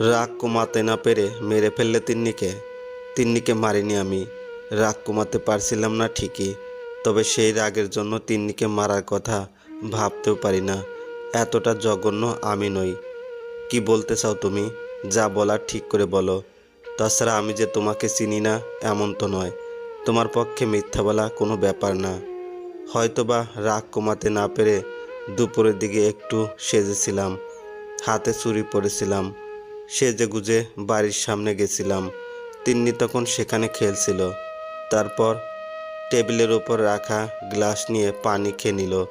রাগ কমাতে না পেরে মেরে ফেললে তিন্নিকে। তিন্নিকে মারিনি আমি। রাগ কমাতে পারছিলাম না ঠিকই, তবে সেই রাগের জন্য তিন্নিকে মারার কথা ভাবতেও পারি না। এতটা জঘন্য আমি নই। কি বলতে চাও তুমি? যা বলার ঠিক করে বলো। তাছাড়া আমি যে তোমাকে চিনি না, এমন তো নয়। তোমার পক্ষে মিথ্যা বলা কোনো ব্যাপার না। হয়তোবা রাগ কমাতে না পেরে দুপুরের দিকে একটু সেজেছিলাম। হাতে চুরি পরেছিলাম। সেজে গুজে বাড়ির সামনে গেছিলাম। তিন্নি তখন সেখানে খেলছিল। তারপর টেবিলের ওপর রাখা গ্লাস নিয়ে পানি খেয়ে নিল।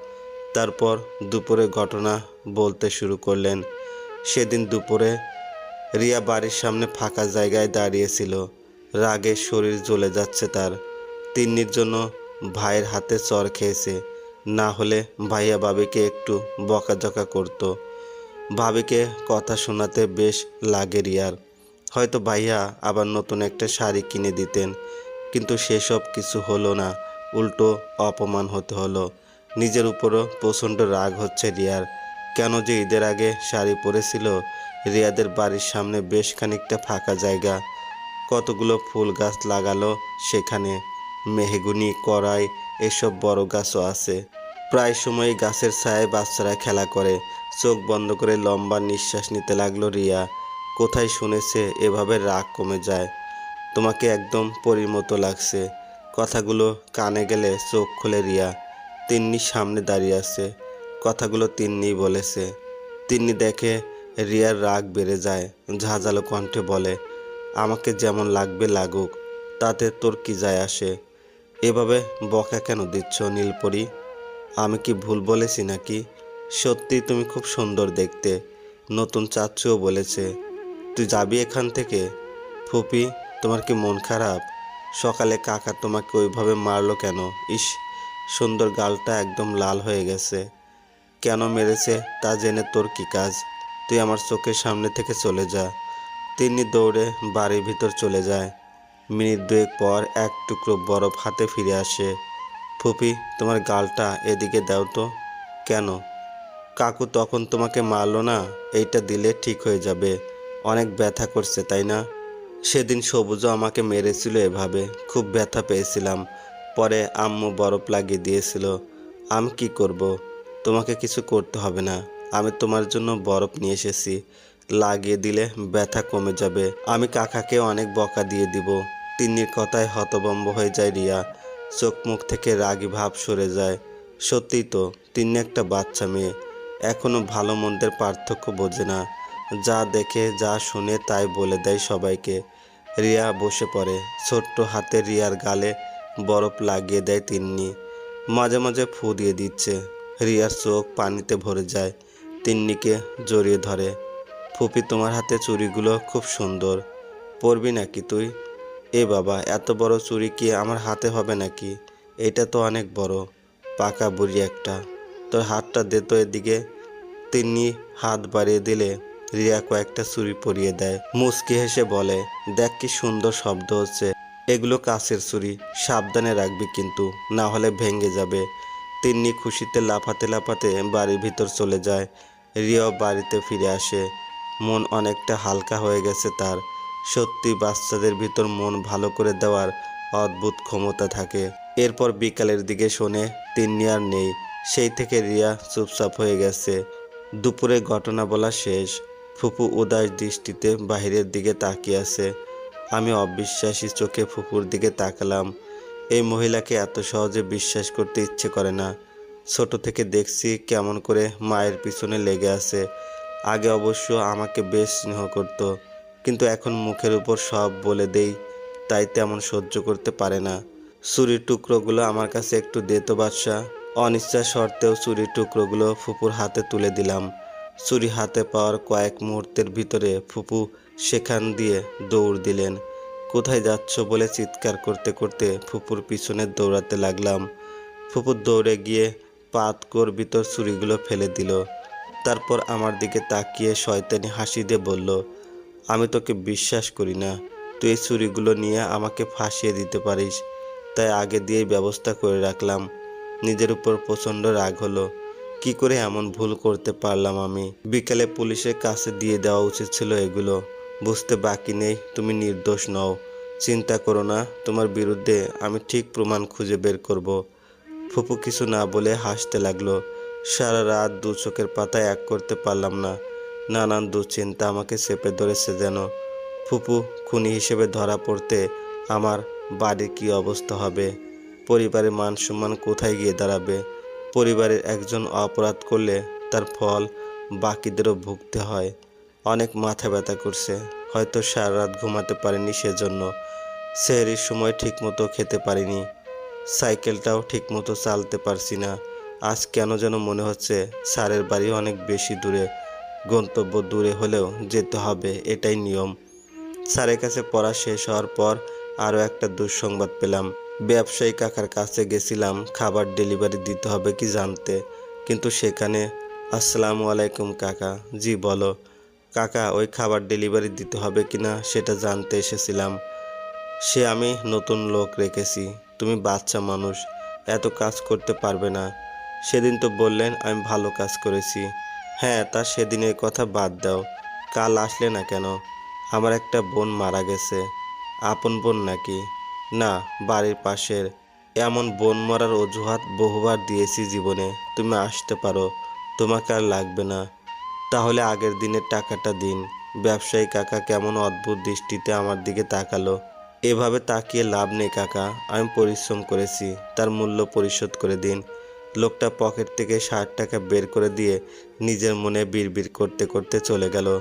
তারপর দুপুরে ঘটনা বলতে শুরু করলেন। সেদিন দুপুরে রিয়া বাড়ির সামনে ফাঁকা জায়গায় দাঁড়িয়েছিল। রাগে শরীর জ্বলে যাচ্ছে তার। তিন্নির জন্য ভাইয়ের হাতে চর খেয়েছে। না হলে ভাইয়া বাবিকে একটু বকাঝকা করতো। ভাবিকে কথা শোনাতে বেশ লাগে রিয়ার। হয়তো ভাইয়া আবার নতুন একটা শাড়ি কিনে দিতেন, কিন্তু সেসব কিছু হলো না, উল্টো অপমান হতে হলো। নিজের উপরও প্রচণ্ড রাগ হচ্ছে রিয়ার। কেন যে ঈদের আগে শাড়ি পরেছিল, রিয়াদের বাড়ির সামনে বেশ খানিকটা ফাঁকা জায়গা। কতগুলো ফুল গাছ লাগালো সেখানে, মেহগুনি, কড়াই, এসব বড় গাছও আছে। প্রায় সময় গাছের ছায়ায় বাচ্চারা খেলা করে চোখ বন্ধ করে লম্বা নিঃশ্বাস নিতে লাগল রিয়া। কোথায় শুনেছে এভাবে রাগ কমে যায়? তোমাকে একদম পরীর মতো লাগছে। কথাগুলো কানে গেলে চোখ খুলে রিয়া। তিন্নি সামনে দাঁড়িয়ে আছে। কথাগুলো তিন্নি বলেছে। তিন্নি দেখে রিয়ার রাগ বেড়ে যায়, ঝাঁঝালো কণ্ঠে বলে, আমাকে যেমন লাগবে লাগুক, তাতে তোর কি যায় আসে? এভাবে বকা কেন দিচ্ছ নীলপরি? আমি কি ভুল বলেছি নাকি? সত্যি তুমি খুব সুন্দর দেখতে। নতুন চাচ্চুও বলেছে, তুই যাবি এখান থেকে? ফুপি, তোমার কি মন খারাপ? সকালে কাকা তোমাকে ওইভাবে মারলো কেন? ইস, সুন্দর গালটা একদম লাল হয়ে গেছে। কেন মেরেছে তা জেনে তোর কি কাজ? তুই আমার চোখের সামনে থেকে চলে যা। তিনি দৌড়ে বাড়ির ভিতর চলে যায়। মিনিট দুয়েক পর এক টুকরো বরফ হাতে ফিরে আসে। ফুপি, তোমার গালটা এদিকে দাও তো। কেন? কাকু তখন তোমাকে মারলো না? এইটা দিলে ঠিক হয়ে যাবে। অনেক ব্যথা করছে, তাই না? সেদিন সবুজও আমাকে মেরেছিল এভাবে। খুব ব্যথা পেয়েছিলাম। পরে আম্মু বরফ লাগিয়ে দিয়েছিল। আমি কি করব? তোমাকে কিছু করতে হবে না। আমি তোমার জন্য বরফ নিয়ে এসেছি। লাগিয়ে দিলে ব্যথা কমে যাবে। আমি কাকাকে অনেক বকা দিয়ে দিব। তিন্নির কথায় হতবম্ব হয়ে যায় রিয়া। চোখ মুখ থেকে রাগী ভাব সরে যায়। সত্যিই তো, তিন্নি একটা বাচ্চা মেয়ে। এখনও ভালো মন্দের পার্থক্য বোঝে না। যা দেখে, যা শুনে তাই বলে দেয় সবাইকে। রিয়া বসে পড়ে। ছোট্ট হাতে রিয়ার গালে বরফ লাগিয়ে দেয় তিন্নি। মাঝে মাঝে ফু দিয়ে দিচ্ছে। রিয়ার চোখ পানিতে ভরে যায়। তিন্নিকে জড়িয়ে ধরে। ফুপি, তোমার হাতে চুড়িগুলো খুব সুন্দর। পরবি নাকি তুই? এ বাবা, এত বড় চুড়ি কি আমার হাতে হবে নাকি? এটা তো অনেক বড়। পাকা বুড়ি একটা। তোর হাতটা দে তো এদিকে। তিনি হাত বাড়িয়ে দিলে। রিয়া কয়েকটা চুরি পরিয়ে দেয়। মুচকি হেসে বলে, দেখ কি সুন্দর শব্দ হচ্ছে। এগুলো কাছের চুরি সাবধানে রাখবি কিন্তু, না হলে ভেঙে যাবে। তিন্নি খুশিতে লাফাতে লাফাতে বাড়ির ভিতর চলে যায়। রিয়াও বাড়িতে ফিরে আসে। মন অনেকটা হালকা হয়ে গেছে তার। সত্যি বাচ্চাদের ভিতর মন ভালো করে দেওয়ার অদ্ভুত ক্ষমতা থাকে। এরপর বিকালের দিকে শোনে, তিন্নি আর নেই। সেই থেকে রিয়া চুপচাপ হয়ে গেছে। দুপুরে ঘটনা বলা শেষ। ফুপু উদাস দৃষ্টিতে বাহিরের দিকে তাকিয়ে আছে। আমি অবিশ্বাসী চোখে ফুপুর দিকে তাকালাম। এই মহিলাকে এত সহজে বিশ্বাস করতে ইচ্ছে করে না। ছোট থেকে দেখছি কেমন করে মায়ের পিছনে লেগে আছে। আগে অবশ্য আমাকে বেশ স্নেহ করতো, কিন্তু এখন মুখের উপর সব বলে দেই, তাই তেমন সহ্য করতে পারে না। চুরির টুকরোগুলো আমার কাছে একটু দে তো বাদশাহ অনিচ্ছা সত্ত্বেও চুরির টুকরোগুলো ফুপুর হাতে তুলে দিলাম। চুরি হাতে পাওয়ার কয়েক মুহূর্তের ভিতরে ফুপু সেখান দিয়ে দৌড় দিলেন। কোথায় যাচ্ছ? বলে চিৎকার করতে করতে ফুপুর পিছনে দৌড়াতে লাগলাম। ফুপুর দৌড়ে গিয়ে পাতকোর ভিতর চুরিগুলো ফেলে দিল। তারপর আমার দিকে তাকিয়ে শয়তানি হাসি দিয়ে বলল, আমি তোকে বিশ্বাস করি না। তুই এই চুরিগুলো নিয়ে আমাকে ফাঁসিয়ে দিতে পারিস। তাই আগে দিয়েই ব্যবস্থা করে রাখলাম। নিজের উপর প্রচণ্ড রাগ হলো। কি করে এমন ভুল করতে পারলাম আমি? বিকেলে পুলিশের কাছে দিয়ে দেওয়া উচিত ছিল এগুলো। বুঝতে বাকি নেই, তুমি নির্দোষ নও। চিন্তা করো না, তোমার বিরুদ্ধে আমি ঠিক প্রমাণ খুঁজে বের করব। ফুপু কিছু না বলে হাসতে লাগল। সারা রাত দু চোখের পাতা এক করতে পারলাম না। নানান দুশ্চিন্তা আমাকে চেপে ধরেছে যেন। ফুপু, খুনি হিসেবে ধরা পড়তে আমার বাড়ির কী অবস্থা হবে? পরিবারের মান সম্মান কোথায় গিয়ে দাঁড়াবে? পরিবারের একজন অপরাধ করলে তার ফল বাকিদেরও ভুগতে হয়। অনেক মাথা ব্যথা করছে। হয়তো সারা রাত ঘুমাতে পারিনি সেজন্য। সেহরির সময় ঠিকমতো খেতে পারিনি। সাইকেলটাও ঠিকমতো চালতে পারছি না। আজ কেন যেন মনে হচ্ছে স্যারের বাড়ি অনেক বেশি দূরে। গন্তব্য দূরে হলেও যেতে হবে, এটাই নিয়ম। স্যারের কাছে পড়া শেষ হওয়ার পর আরও একটা দুঃসংবাদ পেলাম। ব্যবসায়ী কাকার কাছে গেছিলাম, খাবার ডেলিভারি দিতে হবে কি জানতে। কিন্তু সেখানে, আসসালামু আলাইকুম কাকা। জি, বলো। কাকা, ওই খাবার ডেলিভারি দিতে হবে কি না সেটা জানতে এসেছিলাম। সে আমি নতুন লোক রেখেছি। তুমি বাচ্চা মানুষ, এত কাজ করতে পারবে না। সেদিন তো বললেন, আমি ভালো কাজ করেছি। হ্যাঁ তা সেদিনের কথা বাদ দাও। কাল আসলে না কেন? আমার একটা বোন মারা গেছে। আপন বোন নাকি? না, বাড়ির পাশের এমন বোন মরার অজুহাত বহুবার দিয়েছি জীবনে। তুমি আসতে পারো, তোমাকে আর লাগবে না। তাহলে আগের দিনের টাকাটা দিন। ব্যবসায়ী কাকা কেমন অদ্ভুত দৃষ্টিতে আমার দিকে তাকালো। এভাবে তাকিয়ে লাভ নেই কাকা, আমি পরিশ্রম করেছি, তার মূল্য পরিশোধ করে দিন। লোকটা পকেট থেকে ষাট টাকা বের করে দিয়ে নিজের মনে বিড়বিড় করতে করতে চলে গেল।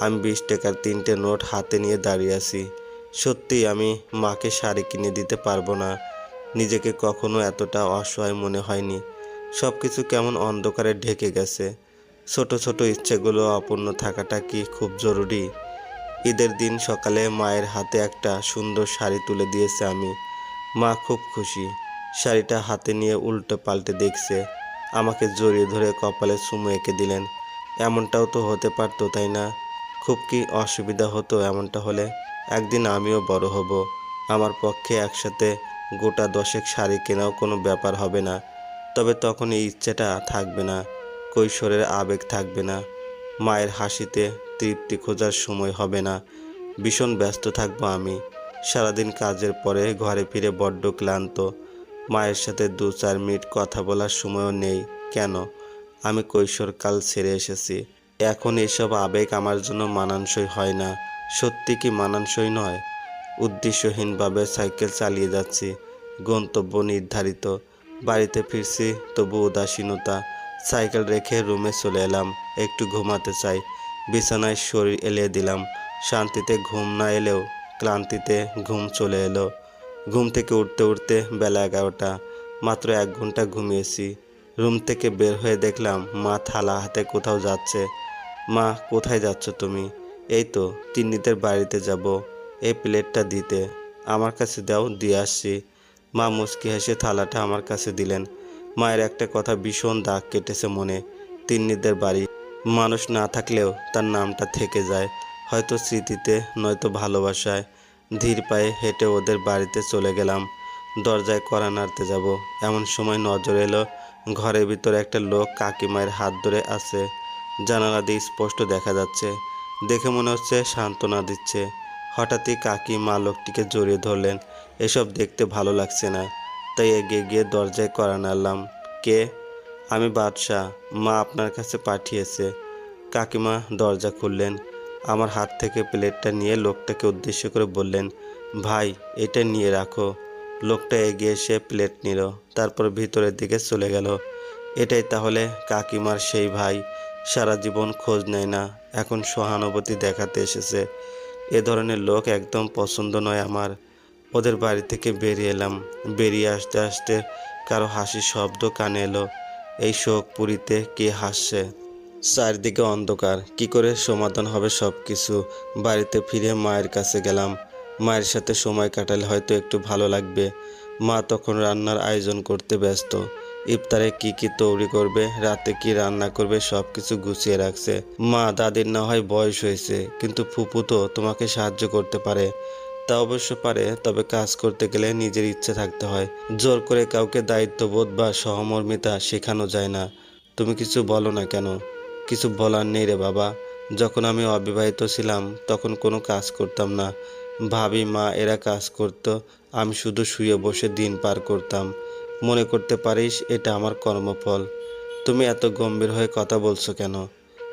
আমি বিশ টাকার তিনটে নোট হাতে নিয়ে দাঁড়িয়ে আছি। সত্যি আমি মাকে শাড়ি কিনে দিতে পারব না। নিজেকে কখনো এতটা অসহায় মনে হয়নি। সব কিছু কেমন অন্ধকারে ঢেকে গেছে। ছোট ছোট ইচ্ছেগুলো অপূর্ণ থাকাটা কি খুব জরুরি? ঈদের দিন সকালে মায়ের হাতে একটা সুন্দর শাড়ি তুলে দিয়েছে আমি। মা খুব খুশি। শাড়িটা হাতে নিয়ে উল্টো পাল্টে দেখছে। আমাকে জড়িয়ে ধরে কপালে চুমু এঁকে দিলেন। এমনটাও তো হতে পারতো, তাই না? খুব কি অসুবিধা হতো এমনটা হলে? একদিন আমিও বড় হব। আমার পক্ষে একসাথে গোটা দশেক শাড়ি কেনাও কোনো ব্যাপার হবে না। তবে তখন এই ইচ্ছেটা থাকবে না। কৈশোরের আবেগ থাকবে না। মায়ের হাসিতে তৃপ্তি খোঁজার সময় হবে না। ভীষণ ব্যস্ত থাকব আমি। সারাদিন কাজের পরে ঘরে ফিরে বড্ড ক্লান্ত। মায়ের সাথে দু চার মিনিট কথা বলার সময়ও নেই। কেন? আমি কৈশোরকাল ছেড়ে এসেছি। এখন এসব আবেগ আমার জন্য মানানসই হয় না। সত্যি কি মানানসই নয়? উদ্দেশ্যহীনভাবে সাইকেল চালিয়ে যাচ্ছি, গন্তব্য নির্ধারিত, বাড়িতে ফিরছি, তবু উদাসীনতা। সাইকেল রেখে রুমে চলে এলাম, একটু ঘুমাতে চাই। বিছানায় শরীর এলিয়ে দিলাম, শান্তিতে ঘুম না এলেও ক্লান্তিতে ঘুম চলে এলো। ঘুম থেকে উঠতে উঠতে বেলা এগারোটা, মাত্র এক ঘণ্টা ঘুমিয়েছি। রুম থেকে বের হয়ে দেখলাম, মা থালা হাতে কোথাও যাচ্ছে। মা, কোথায় যাচ্ছ তুমি? এই তো তিন্নিদের বাড়িতে যাব, এই প্লেটটা দিতে। আমার কাছে দাও, দিয়ে আসছি। মা মুচকি হেসে থালাটা আমার কাছে দিলেন। মায়ের একটা কথা ভীষণ দাগ কেটেছে মনে। তিন্নিদের বাড়ি। মানুষ না থাকলেও তার নামটা থেকে যায়, হয়তো স্মৃতিতে, নয়তো ভালোবাসায়। ধীর পায়ে হেঁটে ওদের বাড়িতে চলে গেলাম। দরজায় কড়া নাড়তে যাব। এমন সময় নজর এলো, ঘরের ভিতরে একটা লোক কাকিমায়ের হাত ধরে আছে। জানালা দিয়ে স্পষ্ট দেখা যাচ্ছে। দেখে মনে হচ্ছে সান্ত্বনা দিচ্ছে। হঠাৎই কাকি মা লোকটিকে জড়িয়ে ধরলেন। এসব দেখতে ভালো লাগছে না। তাই এগিয়ে গিয়ে দরজায় করা নাড়লাম। কে? আমি বাদশাহ। মা আপনার কাছে পাঠিয়েছে। কাকিমা দরজা খুললেন। আমার হাত থেকে প্লেটটা নিয়ে লোকটাকে উদ্দেশ্য করে বললেন, ভাই, এটা নিয়ে রাখো। লোকটা এগিয়ে এসে প্লেট নিল। তারপর ভিতরের দিকে চলে গেল। এটাই তাহলে কাকিমার সেই ভাই। সারা জীবন খোঁজ নেয় না। এখন সহানুভূতি দেখাতে এসেছে। এ ধরনের লোক একদম পছন্দ নয় আমার। ওদের বাড়ি থেকে বেরিয়ে এলাম। বেরিয়ে আসতে আসতে কারও হাসির শব্দ কানে এলো। এই শোক পুরীতে কে হাসছে? চারদিকে অন্ধকার। কি করে সমাধান হবে সব কিছু বাড়িতে ফিরে মায়ের কাছে গেলাম। মায়ের সাথে সময় কাটালে হয়তো একটু ভালো লাগবে। মা তখন রান্নার আয়োজন করতে ব্যস্ত। ইফতারে কি কি তৈরি করবে, রাতে কি রান্না করবে সব কিছু গুছিয়ে রাখছে। মা, দাদির না হয় বয়স হয়েছে, কিন্তু ফুপু তো তোমাকে সাহায্য করতে পারে। তা অবশ্য পারে, তবে কাজ করতে গেলে নিজের ইচ্ছে থাকতে হয়। জোর করে কাউকে দায়িত্ববোধ বা সহমর্মিতা শেখানো যায় না। তুমি কিছু বলো না কেন? কিছু বলার নেই রে বাবা। যখন আমি অবিবাহিত ছিলাম, তখন কোনো কাজ করতাম না। ভাবি, মা, এরা কাজ করত, আমি শুধু শুয়ে বসে দিন পার করতাম। মনে করতে পারিস এটা আমার কর্মফল। তুমি এত গম্ভীর হয়ে কথা বলছো কেন?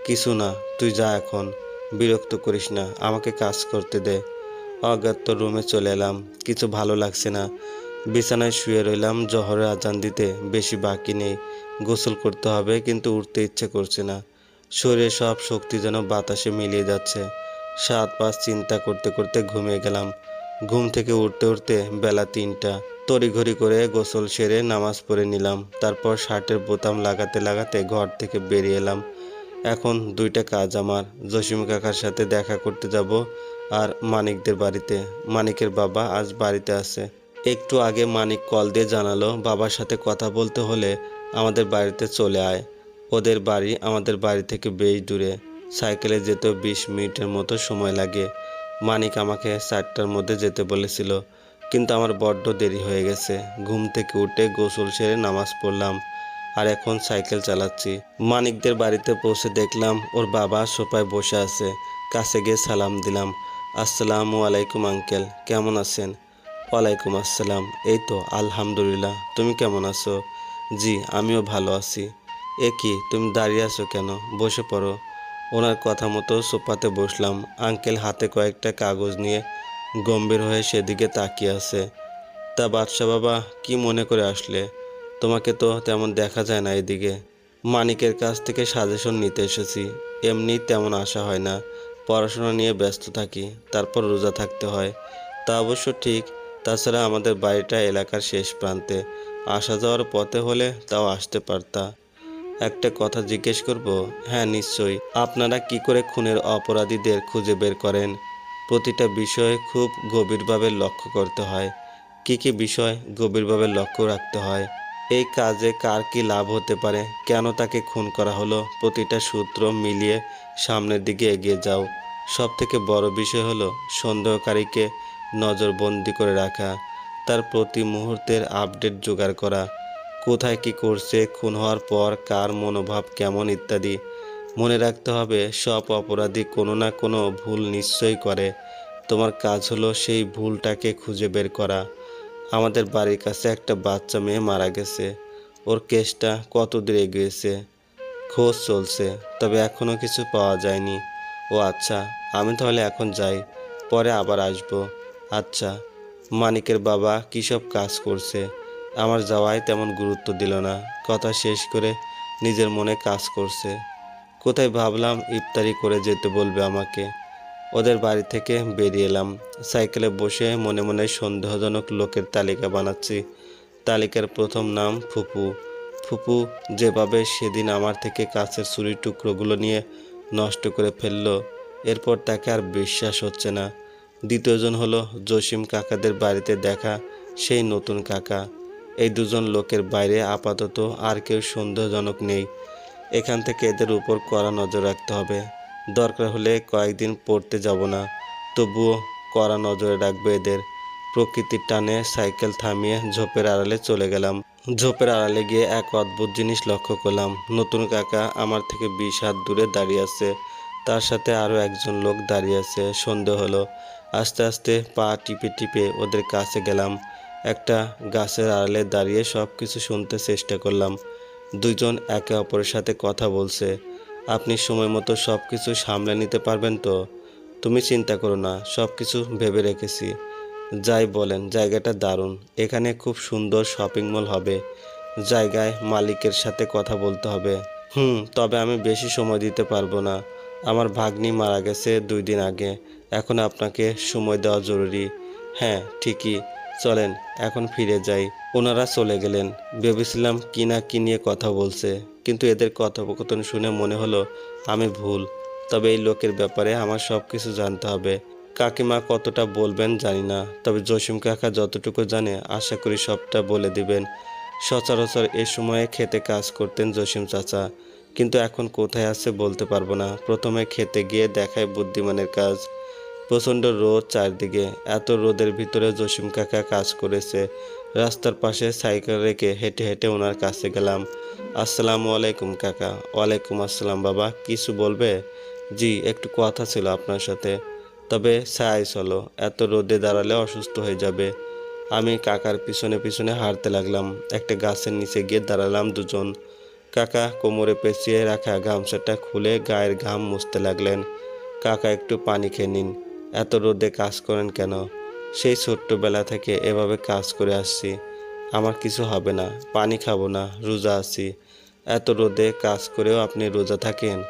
কিছু না, তুই যা এখন। বিরক্ত করিস না, আমাকে কাজ করতে দে। অজ্ঞাত রুমে চলে এলাম, কিছু ভালো লাগছে না। বিছানায় শুয়ে রইলাম, জহরের আজান দিতে বেশি বাকি নেই। গোসল করতে হবে, কিন্তু উঠতে ইচ্ছে করছে না। শরীরে সব শক্তি যেন বাতাসে মিলিয়ে যাচ্ছে। সাত পাঁচ চিন্তা করতে করতে ঘুমিয়ে গেলাম। ঘুম থেকে উঠতে উঠতে বেলা তিনটা। তড়িঘড়ি করে গোসল সেরে নামাজ পড়ে নিলাম। তারপর শার্টের বোতাম লাগাতে লাগাতে ঘর থেকে বেরিয়ে এলাম। এখন দুইটা কাজ আমার। জসিম কাকার সাথে দেখা করতে যাব আর মানিকদের বাড়িতে। মানিকের বাবা আজ বাড়িতে আছে। একটু আগে মানিক কল দিয়ে জানালো, বাবার সাথে কথা বলতে হলে আমাদের বাড়িতে চলে আয়। ওদের বাড়ি আমাদের বাড়ি থেকে বেশ দূরে। সাইকেলে যেতেও বিশ মিনিটের মতো সময় লাগে। মানিক আমাকে চারটার মধ্যে যেতে বলেছিল। কিন্তু আমার বড্ড দেরি হয়ে গেছে। ঘুম থেকে উঠে গোসল সেরে নামাজ পড়লাম আর এখন সাইকেল চালাচ্ছি। মানিকদের বাড়িতে পৌঁছে দেখলাম ওর বাবা সোফায় বসে আছে। কাছে গিয়ে সালাম দিলাম। আসসালামু আলাইকুম, আঙ্কেল। কেমন আছেন? ওয়ালাইকুম আসসালাম। এই তো, আলহামদুলিল্লাহ। তুমি কেমন আছো? জি, আমিও ভালো আছি। এ কি, তুমি দাঁড়িয়ে আছো কেন? বসে পড়ো। ওনার কথা মতো সোফাতে বসলাম। আঙ্কেল হাতে কয়েকটা কাগজ নিয়ে গম্ভীর হয়ে সেদিকে তাকিয়ে আছে। তা বাদশা বাবা কি মনে করে আসলে? তোমাকে তো তেমন দেখা যায় না এদিকে। মানিকের কাছ থেকে সাজেশন নিতে এসেছি। এমনি তেমন আশা হয় না। পড়াশোনা নিয়ে ব্যস্ত থাকি, তারপর রোজা থাকতে হয়। তা অবশ্য ঠিক। তাছাড়া আমাদের বাড়িটা এলাকার শেষ প্রান্তে। আসা যাওয়ার পথে হলে তাও আসতে পারতা। একটা কথা জিজ্ঞেস করব? হ্যাঁ নিশ্চয়ই। আপনারা কি করে খুনের অপরাধীদের খুঁজে বের করেন? প্রতিটা বিষয় খুব গভীরভাবে লক্ষ্য করতে হয়। কি কি বিষয় গভীরভাবে লক্ষ্য রাখতে হয়? এই কাজে কার কি লাভ হতে পারে? কেন তাকে খুন করা হলো? প্রতিটা সূত্র মিলিয়ে সামনের দিকে এগিয়ে যাও। সব থেকে বড় বিষয় হলো সন্দেহকারীকে নজরবন্দি করে রাখা, তার প্রতি মুহূর্তের আপডেট জোগাড় করা, কোথায় কি করছে, খুন হওয়ার পর কার মনোভাব কেমন ইত্যাদি। মনে রাখতে হবে, সব অপরাধী কোনো না কোনো ভুল নিশ্চয়ই করে। তোমার কাজ হলো সেই ভুলটাকে খুঁজে বের করা। আমাদের বাড়ির কাছে একটা বাচ্চা মেয়ে মারা গেছে। ওর কেসটা কত দূর এগিয়েছে? খোঁজ চলছে, তবে এখনও কিছু পাওয়া যায়নি। ও আচ্ছা আমি তাহলে এখন যাই, পরে আবার আসব। আচ্ছা মানিকের বাবা কী সব কাজ করছে? আমার যাওয়ায় তেমন গুরুত্ব দিল না। কথা শেষ করে নিজের মনে কাজ করছে। কোথায় ভাবলাম ইফতারি করে যেতে বলবে আমাকে? ওদের বাড়ি থেকে বেরিয়ে এলাম। সাইকেলে বসে মনে মনে সন্দেহজনক লোকের তালিকা বানাচ্ছি। তালিকার প্রথম নাম ফুপু। ফুপু যেভাবে সেদিন আমার থেকে কাছের চুরির টুকরোগুলো নিয়ে নষ্ট করে ফেলল, এরপর তাকে আর বিশ্বাস হচ্ছে না। দ্বিতীয়জন হলো জসিম কাকাদের বাড়িতে দেখা, সেই নতুন কাকা। এই দুজন লোকের বাইরে আপাতত আর কেউ সন্দেহজনক নেই। এখান থেকে এদের উপর কড়া নজর রাখতে হবে। দরকার হলে কয়েকদিন পড়তে যাব না। তবুও কড়া নজরে রাখবে এদের। প্রকৃতির টানে সাইকেল থামিয়ে ঝোপের আড়ালে চলে গেলাম। ঝোপের আড়ালে গিয়ে এক অদ্ভুত জিনিস লক্ষ্য করলাম। নতুন কাকা আমার থেকে বিশ হাত দূরে দাঁড়িয়ে আছে। তার সাথে আরও একজন লোক দাঁড়িয়ে আছে। সন্দেহ হলো। আস্তে আস্তে পা টিপে টিপে ওদের কাছে গেলাম। একটা গাছের আড়ালে দাঁড়িয়ে সব কিছু শুনতে চেষ্টা করলাম। দুজন একে অপরের সাথে কথা বলছে। আপনি সময় মতো সব কিছু সামলে নিতে পারবেন তো? তুমি চিন্তা করো না সব কিছু ভেবে রেখেছি। যাই বলেন, জায়গাটা দারুণ। এখানে খুব সুন্দর শপিং মল হবে। জায়গায় মালিকের সাথে কথা বলতে হবে। হুম, তবে আমি বেশি সময় দিতে পারব না। আমার ভাগ্নি মারা গেছে দুই দিন আগে। এখন আপনাকে সময় দেওয়া জরুরি। হ্যাঁ ঠিকই। চলেন, এখন ফিরে যাই। ওনারা চলে গেলেন। ভেবেছিলাম কি না কি নিয়ে কথা বলছে, কিন্তু এদের কথোপকথন শুনে মনে হলো আমি ভুল। তবে এই লোকের ব্যাপারে আমার সব কিছু জানতে হবে। কাকিমা কতটা বলবেন জানি না, তবে জসিম কাকা যতটুকু জানে আশা করি সবটা বলে দিবেন। সচরাচর এ সময়ে খেতে কাজ করতেন জসিম চাচা, কিন্তু এখন কোথায় আছে বলতে পারব না। প্রথমে খেতে গিয়ে দেখায় বুদ্ধিমানের কাজ। প্রচণ্ড রোদ চারদিকে। এত রোদের ভিতরে জসিম কাকা কাজ করেছে। রাস্তার পাশে সাইকেল রেখে হেঁটে হেঁটে ওনার কাছে গেলাম। আসসালামু আলাইকুম কাকা। ওয়ালাইকুম আসসালাম বাবা, কিছু বলবে? জি, একটু কথা ছিল আপনার সাথে। তবে ছায় চলো, এত রোদে দাঁড়ালে অসুস্থ হয়ে যাবে। আমি কাকার পিছনে পিছনে হাঁটতে লাগলাম। একটা গাছের নিচে গিয়ে দাঁড়ালাম দুজন। কাকা কোমরে পেঁচিয়ে রাখা গামছাটা খুলে গায়ের ঘাম মুছতে লাগলেন। কাকা একটু পানি খেয়ে নিন। এত রোদে কাজ করেন কেন? সেই ছোট্টবেলা থেকে এভাবে কাজ করে আসছি। আমার কিছু হবে না, পানি খাব না, রোজা আছি। এত রোদে কাজ করেও আপনি রোজা থাকেন?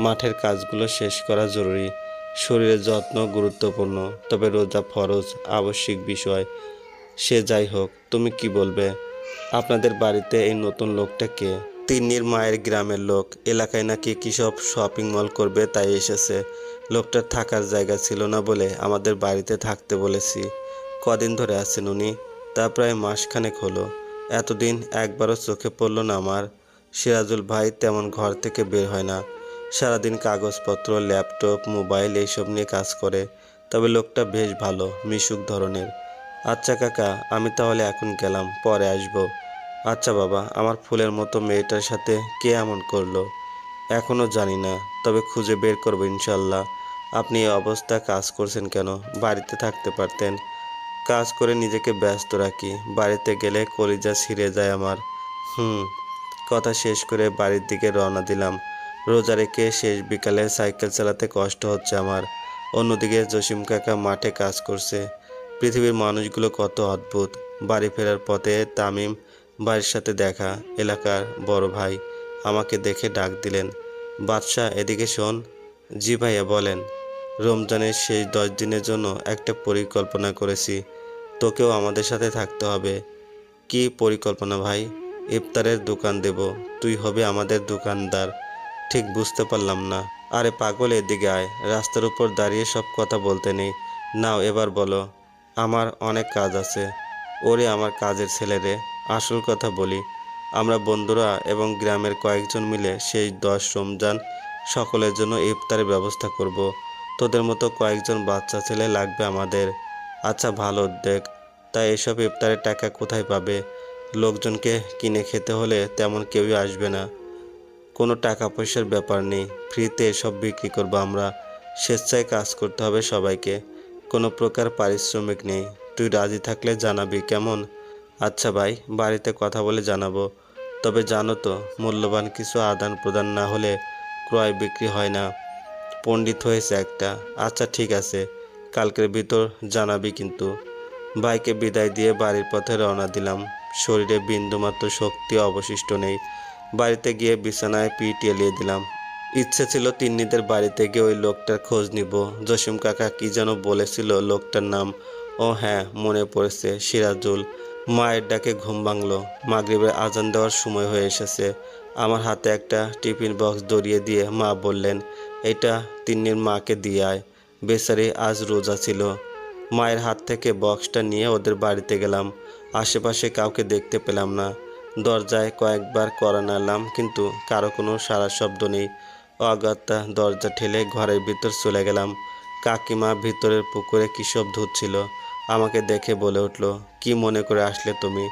মাঠের কাজগুলো শেষ করা জরুরি। শরীরের যত্ন গুরুত্বপূর্ণ, তবে রোজা ফরজ, আবশ্যিক বিষয়। সে যাই হোক, তুমি কি বলবে? আপনাদের বাড়িতে এই নতুন লোকটা কে? তিন্নির মায়ের গ্রামের লোক। এলাকায় নাকি কী সব শপিং মল করবে তাই এসেছে। লোকটার থাকার জায়গা ছিল না বলে আমাদের বাড়িতে থাকতে বলেছি। কদিন ধরে আছেন উনি। তা প্রায় মাসখানেক হলো। এতদিন একবারও চোখে পড়ল না আমার। সিরাজুল ভাই তেমন ঘর থেকে বের হয় না। সারাদিন কাগজপত্র, ল্যাপটপ, মোবাইল এইসব নিয়ে কাজ করে। তবে লোকটা বেশ ভালো, মিশুক ধরনের। আচ্ছা কাকা, আমি তাহলে এখন গেলাম, পরে আসব। আচ্ছা বাবা, আমার ফুলের মতো মেয়েটার সাথে কে এমন করল? এখনও জানি না, তবে খুঁজে বের করব ইনশাল্লাহ। আপনি এই অবস্থা কাজ করছেন কেন? বাড়িতে থাকতে পারতেন। কাজ করে নিজেকে ব্যস্ত রাখি। বাড়িতে গেলে কলিজা ছিঁড়ে যায় আমার। হুম, কথা শেষ করে বাড়ির দিকে রওনা দিলাম। রোজা রেখে শেষ বিকালে সাইকেল চালাতে কষ্ট হচ্ছে আমার। অন্যদিকে জসিম কাকা মাঠে কাজ করছে। পৃথিবীর মানুষগুলো কত অদ্ভুত। বাড়ি ফেরার পথে তামিম বাড়ির সাথে দেখা, এলাকার বড় ভাই আমাকে দেখে ডাক দিলেন। বাদশাহ, এদিকে শোন। জি ভাইয়া বলেন। রমজানের শেষ দশ দিনের জন্য একটা পরিকল্পনা করেছি। তোকেও আমাদের সাথে থাকতে হবে। কি পরিকল্পনা ভাই? ইফতারের দোকান দেব। তুই হবে আমাদের দোকানদার। ঠিক বুঝতে পারলাম না। আরে পাগল এদিকে আয়। রাস্তার উপর দাঁড়িয়ে সব কথা বলতে নেই। নাও এবার বলো, আমার অনেক কাজ আছে। ওরে আমার কাজের ছেলেরে আসল কথা বলি। আমরা বন্ধুরা এবং গ্রামের কয়েকজন মিলে সেই দশ রমজান সকলের জন্য ইফতারের ব্যবস্থা করব। তোদের মতো কয়েকজন বাচ্চা ছেলে লাগবে আমাদের। আচ্ছা ভালো উদ্যোগ তাই এসব ইফতারের টাকা কোথায় পাবে? লোকজনকে কিনে খেতে হলে তেমন কেউই আসবে না। কোনো টাকা পয়সার ব্যাপার নেই। ফ্রিতে এসব বিক্রি করব আমরা। স্বেচ্ছায় কাজ করতে হবে সবাইকে। কোনো প্রকার পারিশ্রমিক নেই। তুই রাজি থাকলে জানাবি, কেমন? আচ্ছা ভাই, বাড়িতে কথা বলে জানাব। তবে জানো তো, মূল্যবান কিছু আদান প্রদান না হলে ক্রয় বিক্রি হয় না। পণ্ডিত হয়েছে একটা। আচ্ছা ঠিক আছে, কালকের ভিতর জানাবি কিন্তু। ভাইকে বিদায় দিয়ে বাড়ির পথে রওনা দিলাম। শরীরে বিন্দুমাত্র শক্তি অবশিষ্ট নেই। বাড়িতে গিয়ে বিছানায় পিঠ এলিয়ে দিলাম। ইচ্ছে ছিল তিন্নিদের বাড়িতে গিয়ে ওই লোকটার খোঁজ নিব। জসিম কাকা কি যেন বলেছিল লোকটার নাম। ও হ্যাঁ মনে পড়েছে, সিরাজুল। মায়ের ডাকে ঘুম ভাঙলো। মাগরিবের আজান দেওয়ার সময় হয়ে এসেছে। আমার হাতে একটা টিফিন বক্স ধরিয়ে দিয়ে মা বললেন এটা তিন্নির মাকে দিয়ে আয় বেচারি আজ রোজা ছিল। মায়ের হাত থেকে বক্সটা নিয়ে ওদের বাড়িতে গেলাম। আশেপাশে কাউকে দেখতে পেলাম না। দরজায় কয়েকবার করা নাড়লাম, কিন্তু কারও কোনো সারা শব্দ নেই। অগত্যা দরজা ঠেলে ঘরের ভিতর চলে গেলাম। কাকিমা ভিতরের পুকুরে কী সব ধুচ্ছিল, আমাকে দেখে বলে উঠল, কি মনে করে আসলে তুমি?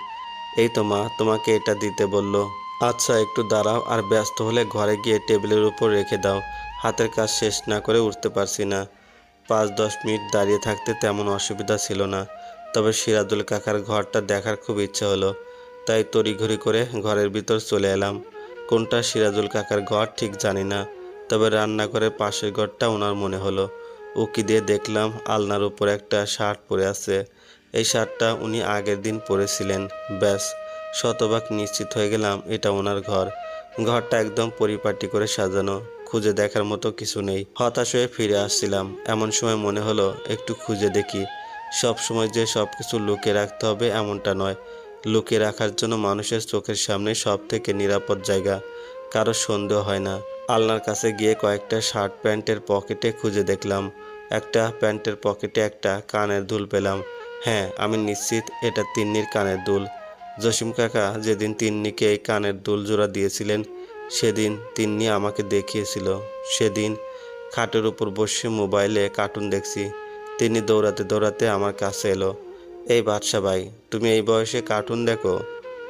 এই তো মা, তোমাকে এটা দিতে বলল। আচ্ছা একটু দাঁড়াও আর ব্যস্ত হলে ঘরে গিয়ে টেবিলের উপর রেখে দাও। হাতের কাজ শেষ না করে উঠতে পারছি না। পাঁচ দশ মিনিট দাঁড়িয়ে থাকতে তেমন অসুবিধা ছিল না। তবে সিরাজুল কাকার ঘরটা দেখার খুব ইচ্ছে হলো। তাই তড়িঘড়ি করে ঘরের ভিতর চলে এলাম। কোনটা সিরাজুল কাকার ঘর ঠিক জানি না। তবে রান্নাঘরের পাশের ঘরটা ওনার মনে হলো। উকি দিয়ে দেখলাম আলনার উপর একটা শার্ট পরে আছে। এই শার্টটা উনি আগের দিন পরেছিলেন। ব্যাস শতভাগ নিশ্চিত হয়ে গেলাম, এটা ওনার ঘর। ঘরটা একদম পরিপাটি করে সাজানো, খুঁজে দেখার মতো কিছু নেই। হতাশ হয়ে ফিরে আসছিলাম। এমন সময় মনে হলো, একটু খুঁজে দেখি। সব সময় যে সব কিছু লুকিয়ে রাখতে হবে এমনটা নয়। লুকিয়ে রাখার জন্য মানুষের চোখের সামনে সব থেকে নিরাপদ জায়গা। কারও সন্দেহ হয় না। আলনার কাছে গিয়ে কয়েকটা শার্ট প্যান্টের পকেটে খুঁজে দেখলাম। একটা প্যান্টের পকেটে একটা কানের দুল পেলাম। হ্যাঁ আমি নিশ্চিত এটা তিন্নির কানের দুল। জসিম কাকা যেদিন তিন্নিকে এই কানের দুল জোড়া দিয়েছিলেন, সেদিন তিন্নি আমাকে দেখিয়েছিল। সেদিন খাটের উপর বসে মোবাইলে কার্টুন দেখছি। তিনি দৌড়াতে দৌড়াতে আমার কাছে এলো, এই বাদশা ভাই, তুমি এই বয়সে কার্টুন দেখো?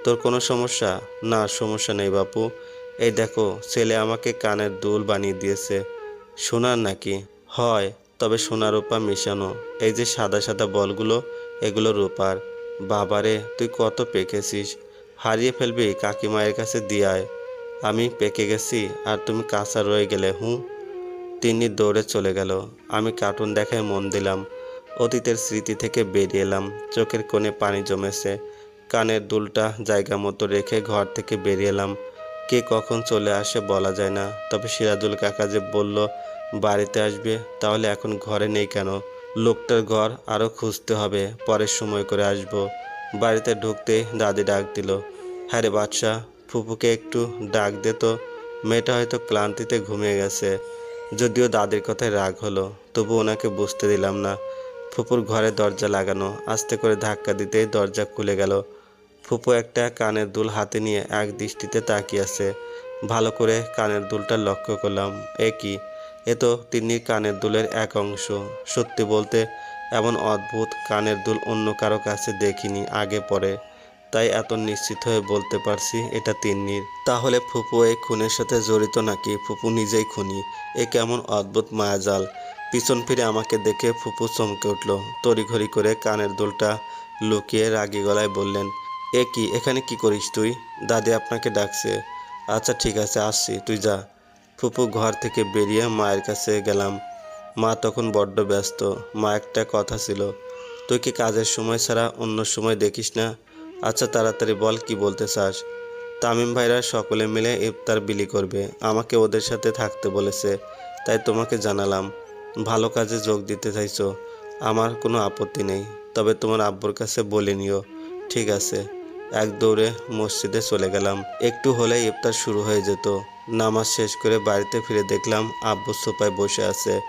তোর কোনো সমস্যা? না, সমস্যা নেই বাপু। এই দেখো, ছেলে আমাকে কানের দুল বানিয়ে দিয়েছে। সোনার নাকি? হয়, তবে সোনা রূপা মেশানো। এই যে সাদা সাদা বলগুলো, এগুলো রূপার। বাবারে, তুই কত পেকেছিস? হারিয়ে ফেলবি কাকিমায়ের কাছে দিয়ায়। আমি পেকে গেছি আর তুমি কাঁচা রয়ে গেলে, হুঁ? তিনি দৌড়ে চলে গেল। আমি কার্টুন দেখায় মন দিলাম। অতীতের স্মৃতি থেকে বেরিয়ে এলাম। চোখের কোণে পানি জমেছে। কানের দুলটা জায়গা মতো রেখে ঘর থেকে বেরিয়ে এলাম। কে কখন চলে আসে বলা যায় না। তবে সিরাজুল কাকা যে বলল, বাড়িতে আসবে, তাহলে এখন ঘরে নেই কেন? লোকটার ঘর আরও খুঁজতে হবে, পরের সময় করে আসব। বাড়িতে ঢুকতে দাদি ডাক দিল। হ্যাঁ রে বাদশা ফুপুকে একটু ডাক দে তো। মেয়েটা হয়তো ক্লান্তিতে ঘুমিয়ে গেছে। যদিও দাদির কথায় রাগ হলো, তবু ওনাকে বুঝতে দিলাম না। ফুপুর ঘরে দরজা লাগানো, আস্তে করে ধাক্কা দিতেই দরজা খুলে গেল। ফুপু একটা কানের দুল হাতে নিয়ে এক দৃষ্টিতে তাকিয়ে আছে। ভালো করে কানের দুলটা লক্ষ্য করলাম, এ এ তো তিনি কানের দুলের এক অংশ। সত্যি বলতে, এমন অদ্ভুত কানের দুল অন্য কারও কাছে দেখিনি আগে পরে। তাই এত নিশ্চিত হয়ে বলতে পারছি এটা তিন্নির। তাহলে ফুপু এই খুনের সাথে জড়িত নাকি? ফুপু নিজেই খুনি। এ কেমন অদ্ভুত মায়াজাল। পিছন ফিরে আমাকে দেখে ফুপু চমকে উঠল। তড়িঘড়ি করে কানের দুলটা লুকিয়ে রাগী গলায় বললেন, এ কি? এখানে কি করিস তুই? দাদি আপনাকে ডাকছে। আচ্ছা ঠিক আছে, আসছি। তুই যা। ফুপু ঘর থেকে বেরিয়ে মায়ের কাছে গেলাম। মা তখন বড্ড ব্যস্ত। মা একটা কথা ছিল, তুই কি কাজের সময় ছাড়া অন্য সময় দেখিস না? আচ্ছা তাড়াতাড়ি বল কি বলতে চাস? তামিম ভাইরা সকলে মিলে ইফতার বিলি করবে। আমাকে ওদের সাথে থাকতে বলেছে, তাই তোমাকে জানালাম। ভালো কাজে যোগ দিতে চাইছো। আমার কোনো আপত্তি নেই, তবে তোমার আব্বুর কাছে বলে নিও। ঠিক আছে। এক দৌড়ে মসজিদে চলে গেলাম। একটু হলে ইফতার শুরু হয়ে যেত। নামাজ শেষ করে বাড়িতে ফিরে দেখলাম আব্বু সোফায় বসে আছে।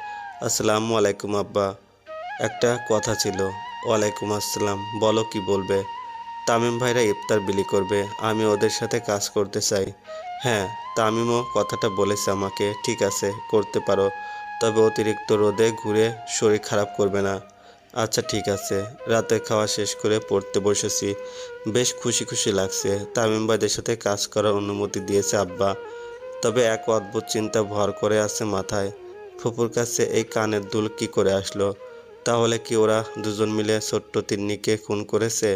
আসসালামু আলাইকুম আব্বা। একটা কথা ছিল। ওয়ালাইকুম আসসালাম। বলো কি বলবে? তামিম ভাইরা ইফতার বিলি করবে। আমি ওদের সাথে কাজ করতে চাই। হ্যাঁ তামিমও কথাটা বলেছে আমাকে। ঠিক আছে, করতে পারো। তবে অতিরিক্ত রোদে ঘুরে শরীর খারাপ করবে না। আচ্ছা ঠিক আছে। রাতে খাওয়া শেষ করে পড়তে বসেছি। বেশ খুশি খুশি লাগছে। তামিম ভাইদের সাথে কাজ করার অনুমতি দিয়েছে আব্বা। তবে এক অদ্ভুত চিন্তা ভর করে আছে মাথায়। ফুপুর কাছে এই কানের দুল কি করে আসলো? তাহলে কি ওরা দুজন মিলে ছোট্ট তিন্নিকে খুন করেছে?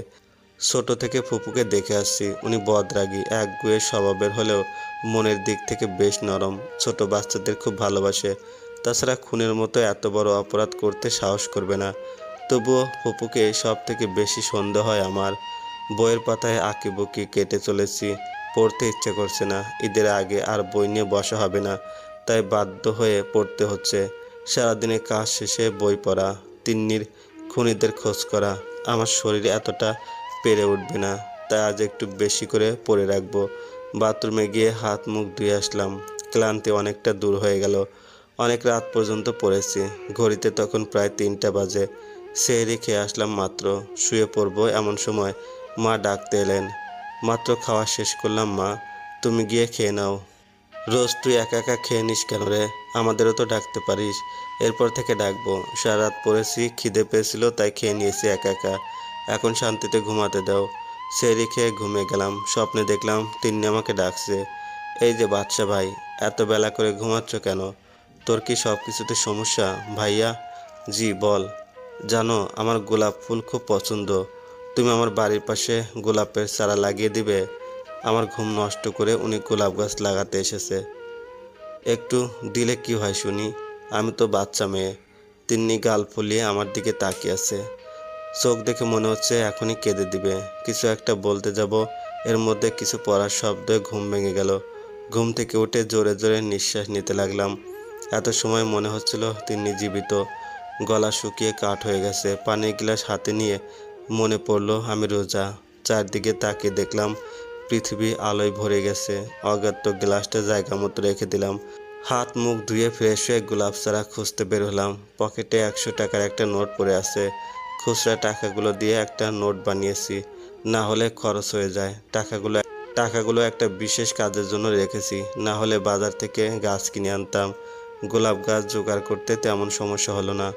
ছোট থেকে ফুপুকে দেখে আসছি। উনি বদরাগী, এক একগুয়ে স্বভাবের হলেও মনের দিক থেকে বেশ নরম। ছোট বাচ্চাদের খুব ভালোবাসে। তাছাড়া খুনের মতো এত বড় অপরাধ করতে সাহস করবে না। তবুও ফুপুকে সব থেকে বেশি সন্দেহ হয় আমার। বইয়ের পাতায় আঁকিবুকি কেটে চলেছি, পড়তে ইচ্ছে করছে না, ঈদের আগে আর বই নিয়ে বসা হবে না, তাই বাধ্য হয়ে পড়তে হচ্ছে। সারাদিনে কাজ শেষে বই পড়া, তিন্নির খুনিদের খোঁজ করা, আমার শরীর এতটা পেরে উঠবে না, তাই আজ একটু বেশি করে পড়ে রাখব। বাথরুমে গিয়ে হাত মুখ ধুয়ে আসলাম, ক্লান্তি অনেকটা দূর হয়ে গেল। অনেক রাত পর্যন্ত পড়েছি, ঘড়িতে তখন প্রায় তিনটা বাজে। সেহরি খেয়ে আসলাম মাত্র। শুয়ে পড়ব এমন সময় মা ডাকতে এলেন। মাত্র খাওয়া শেষ করলাম মা, তুমি গিয়ে খেয়ে নাও। রোজ তুই একা একা খেয়ে নিস কেন রে? আমাদেরও তো ডাকতে পারিস। এরপর থেকে ডাকবো। সারা রাত পড়েছি, খিদে পেয়েছিল, তাই খেয়ে নিয়েছি একা একা। এখন শান্তিতে ঘুমাতে দাও। সেরি খেয়ে ঘুমিয়ে গেলাম। স্বপ্নে দেখলাম তিন্নি আমাকে ডাকছে। এই যে বাচ্চা ভাই, এত বেলা করে ঘুমাচ্ছ কেন? তোর কি সব কিছুতে সমস্যা? ভাইয়া? জি, বল। জানো, আমার গোলাপ ফুল খুব পছন্দ। তুমি আমার বাড়ির পাশে গোলাপের চারা লাগিয়ে দিবে। আমার ঘুম নষ্ট করে উনি গোলাপ গাছ লাগাতে এসেছে। একটু দিলে কি হয় শুনি? আমি তো বাচ্চা মেয়ে। তিন্নি গাল ফুলিয়ে আমার দিকে তাকিয়ে আছে। চোখ দেখে মনে হচ্ছে এখনই কেঁদে দিবে। কিছু একটা বলতে যাব, এর মধ্যে কিছু পড়ার শব্দে ঘুম ভেঙে গেল। ঘুম থেকে উঠে জোরে জোরে নিঃশ্বাস নিতে লাগলাম। এত সময় মনে হচ্ছিল তিনি জীবিত। গলা শুকিয়ে কাঠ হয়ে গেছে। পানির গ্লাস হাতে নিয়ে মনে পড়ল, আমি রোজা। চারদিকে তাকিয়ে দেখলাম, পৃথিবী আলোয় ভরে গেছে। অজ্ঞাত গ্লাসটা জায়গা মতো রেখে দিলাম। হাত মুখ ধুয়ে ফ্রেশ হয়ে গোলাপ চারা খুঁজতে বের হলাম। পকেটে একশো টাকার একটা নোট পড়ে আছে। খুচরা টাকাগুলো দিয়ে একটা নোট বানিয়েছি। না হলে খরচ হয়ে যায়। টাকাগুলো টাকাগুলো একটা বিশেষ কাজের জন্য রেখেছি। না হলে বাজার থেকে গাছ কিনে আনতাম। গোলাপ গাছ জোগাড় করতে তেমন সমস্যা হলো না।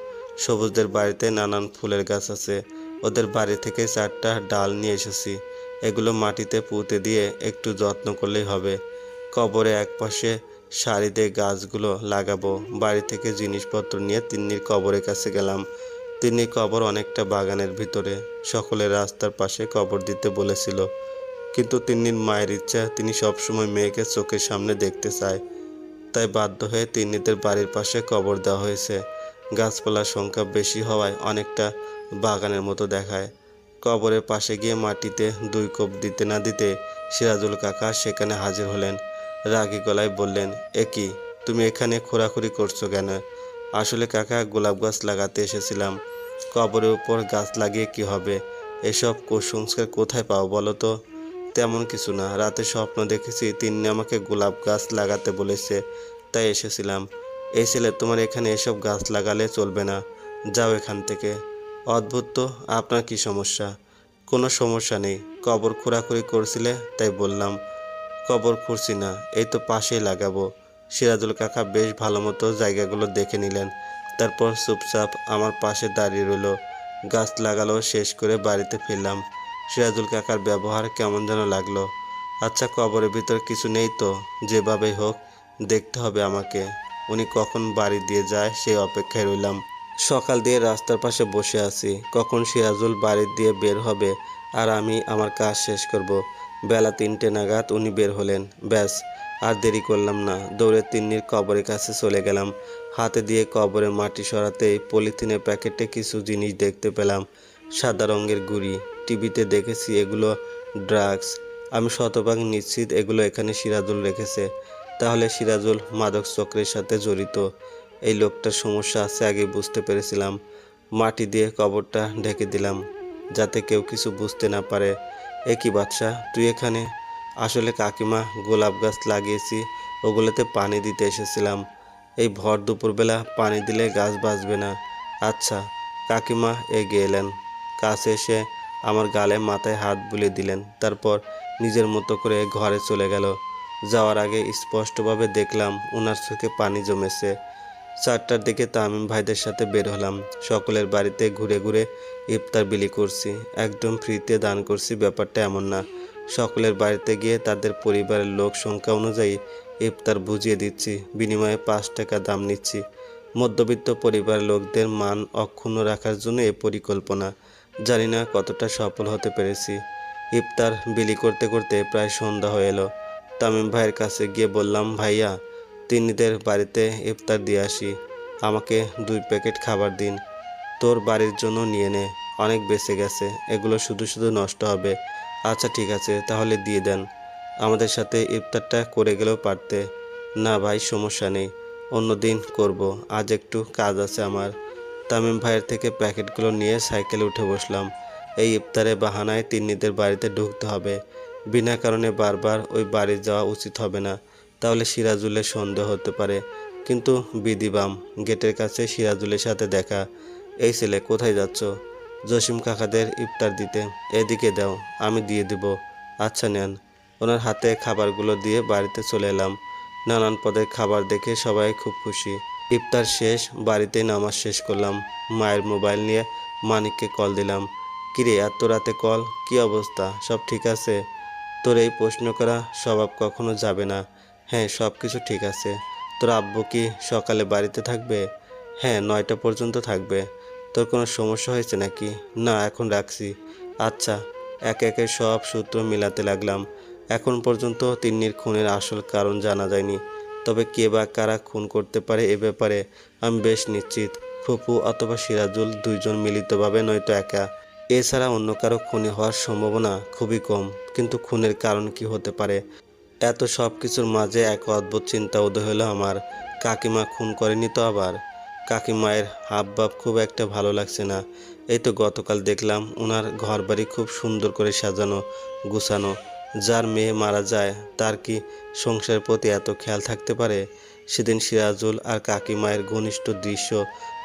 সবুজদের বাড়িতে নানান ফুলের গাছ আছে। ওদের বাড়ি থেকে চারটা ডাল নিয়ে এসেছি। এগুলো মাটিতে পুঁতে দিয়ে একটু যত্ন করলেই হবে। কবরে এক পাশে দিয়ে গাছগুলো লাগাবো। বাড়ি থেকে জিনিসপত্র নিয়ে তিন্নির কবরের কাছে গেলাম। তিন্নির কবর অনেকটা বাগানের ভিতরে। সকলে রাস্তার পাশে কবর দিতে বলেছিল। কিন্তু তিন্নির মায়ের ইচ্ছা, তিনি সবসময় মেয়েকে চোখের সামনে দেখতে চায়। তাই বাধ্য হয়ে তিন্নিদের বাড়ির পাশে কবর দেওয়া হয়েছে। গাছপালার সংখ্যা বেশি হওয়ায় অনেকটা বাগানের মতো দেখায়। কবরের পাশে গিয়ে মাটিতে দুই কোপ দিতে না দিতে সিরাজুল কাকা সেখানে হাজির হলেন। রাগী গলায় বললেন, এ কি? তুমি এখানে খোরাখুরি করছ কেন? আসলে কাকা, গোলাপ গাছ লাগাতে এসেছিলাম। কবরের উপর গাছ লাগিয়ে কি হবে? এসব কুসংস্কার কোথায় পাও বলো তো? তেমন কিছু না। রাতে স্বপ্ন দেখেছি তিনি আমাকে গোলাপ গাছ লাগাতে বলেছে, তাই এসেছিলাম। এই ছেলে তোমার এখানে এসব গাছ লাগালে চলবে না। যাও এখান থেকে। অদ্ভুত তো, আপনার কি সমস্যা? কোনো সমস্যা নেই। কবর খোঁড়াখুড়ি করছিলে, তাই বললাম। কবর খুঁড়ছি না, এই তো পাশেই লাগাবো। সিরাজুল কাকা বেশ ভালো মতো জায়গাগুলো দেখে নিলেন। তারপর চুপচাপ আমার পাশে দাঁড়িয়ে রইল। গাছ লাগালো শেষ করে বাড়িতে ফিরলাম। সিরাজুল কাকার ব্যবহার কেমন যেন লাগল। আচ্ছা কবরের ভিতর কিছু নেই তো? যেভাবেই হোক, দেখতে হবে আমাকে। উনি কখন বাড়ি দিয়ে যায় সেই অপেক্ষায় রইলাম। সকাল দিয়ে রাস্তার পাশে বসে আছি। কখন সিরাজুল বাড়ি দিয়ে বের হবে আর আমি আমার কাজ শেষ করব। বেলা তিনটে নাগাদ উনি বের হলেন। ব্যাস, আর দেরি করলাম না। দৌড়ে তিন্নির কবরের কাছে চলে গেলাম। হাতে দিয়ে কবরে মাটি সরাতেই পলিথিনের প্যাকেটে কিছু জিনিস দেখতে পেলাম। সাদা রঙের গুড়ি, টিভিতে দেখেছি এগুলো ড্রাগস। আমি শতভাগ নিশ্চিত এগুলো এখানে সিরাজুল রেখেছে। তাহলে সিরাজুল মাদক চক্রের সাথে জড়িত। এই লোকটার সমস্যা আছে আগে বুঝতে পেরেছিলাম। মাটি দিয়ে কবরটা ঢেকে দিলাম, যাতে কেউ কিছু বুঝতে না পারে। এ কি বাচ্চা তুই এখানে? আসলে কাকিমা, গোলাপ গাছ লাগিয়েছি, ওগুলোতে পানি দিতে এসেছিলাম। এই ভর দুপুরবেলা পানি দিলে গাছ বাঁচবে না। আচ্ছা কাকিমা এগিয়ে এলেন। কাছে এসে আমার গালে মাথায় হাত বুলিয়ে দিলেন। তারপর নিজের মতো করে ঘরে চলে গেল। যাওয়ার আগে স্পষ্টভাবে দেখলাম ওনার চোখে পানি জমেছে। চারটার দিকে তামিম ভাইদের সাথে বের হলাম। সকলের বাড়িতে ঘুরে ঘুরে ইফতার বিলি করছি। একদম ফ্রিতে দান করছি, ব্যাপারটা এমন না। সকলের বাড়িতে গিয়ে তাদের পরিবারের লোক সংখ্যা অনুযায়ী ইফতার বুঝিয়ে দিচ্ছি। বিনিময়ে পাঁচ টাকা দাম নিচ্ছি। মধ্যবিত্ত পরিবারের লোকদের মান অক্ষুণ্ণ রাখার জন্য এ পরিকল্পনা। জানি না কতটা সফল হতে পেরেছি। ইফতার বিলি করতে করতে প্রায় সন্ধ্যা হয়ে এলো। তামিম ভাইয়ের কাছে গিয়ে বললাম, ভাইয়া, তিন্নিদের বাড়িতে ইফতার দিয়ে আসি। আমাকে দুই প্যাকেট খাবার দিন। তোর বাড়ির জন্য নিয়ে নে। অনেক বেঁচে গেছে। এগুলো শুধু শুধু নষ্ট হবে। আচ্ছা ঠিক আছে, তাহলে দিয়ে দেন। আমাদের সাথে ইফতারটা করে গেলেও পারতে। না ভাই, সমস্যা নেই। অন্য দিন করব। আজ একটু কাজ আছে আমার তামিম ভাইয়ের থেকে প্যাকেটগুলো নিয়ে সাইকেলে উঠে বসলাম। এই ইফতারে বাহানায় তিন্নিদের বাড়িতে ঢুকতে হবে। বিনা কারণে বারবার ওই বাড়ি যাওয়া উচিত হবে না। তাহলে সিরাজুলের সন্দেহ হতে পারে। কিন্তু বিদিবাম, গেটের কাছে সিরাজুলের সাথে দেখা। এই ছেলে, কোথায় যাচ্ছ? জসিম কাকাদের ইফতার দিতে। এদিকে দাও, আমি দিয়ে দিব। আচ্ছা নেন। ওনার হাতে খাবারগুলো দিয়ে বাড়িতে চলে এলাম। নানান পদের খাবার দেখে সবাই খুব খুশি। ইফতার শেষ বাড়িতে নামাজ শেষ করলাম। মায়ের মোবাইল নিয়ে মানিককে কল দিলাম। কিরে, এত রাতে কল? কি অবস্থা? সব ঠিক আছে? তোর এই প্রশ্ন করা স্বভাব কখনো যাবে না। হ্যাঁ সব কিছু ঠিক আছে। তোর আব্বু কি সকালে বাড়িতে থাকবে? হ্যাঁ নয়টা পর্যন্ত থাকবে। তোর কোনো সমস্যা হয়েছে নাকি? না, এখন রাখছি। আচ্ছা একে একে সব সূত্র মিলাতে লাগলাম। এখন পর্যন্ত তিন্নির খুনের আসল কারণ জানা যায়নি। তবে কে বা কারা খুন করতে পারে এ ব্যাপারে আমি বেশ নিশ্চিত। ফুপু অথবা সিরাজুল দুইজন মিলিতভাবে নয়তো একা। এছাড়া অন্য কারও খুনি হওয়ার সম্ভাবনা খুবই কম। কিন্তু খুনের কারণ কি হতে পারে? এত সব কিছুর মাঝে এক অদ্ভুত চিন্তা উদয় হলো আমার। কাকিমা খুন করেনি তো আবার? কাকিমায়ের হাবভাব খুব একটা ভালো লাগছে না। এই তো গতকাল দেখলাম ওনার ঘরবাড়ি খুব সুন্দর করে সাজানো, গুছানো। যার মেয়ে মারা যায়, তার কি সংসারের প্রতি এত খেয়াল থাকতে পারে? সেদিন সিরাজুল আর কাকিমায়ের ঘনিষ্ঠ দৃশ্য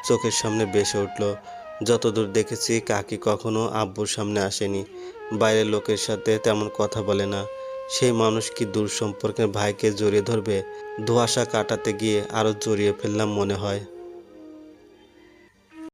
চোখের সামনে বেসে উঠল। যতদূর দেখেছি, কাকি কখনো আব্বুর সামনে আসেনি। বাইরের লোকের সাথে তেমন কথা বলে না। সেই মানুষ কি দূর সম্পর্কের ভাইকে জড়িয়ে ধরবে? ধোঁয়াশা কাটাতে গিয়ে আরও জড়িয়ে ফেললাম মনে হয়।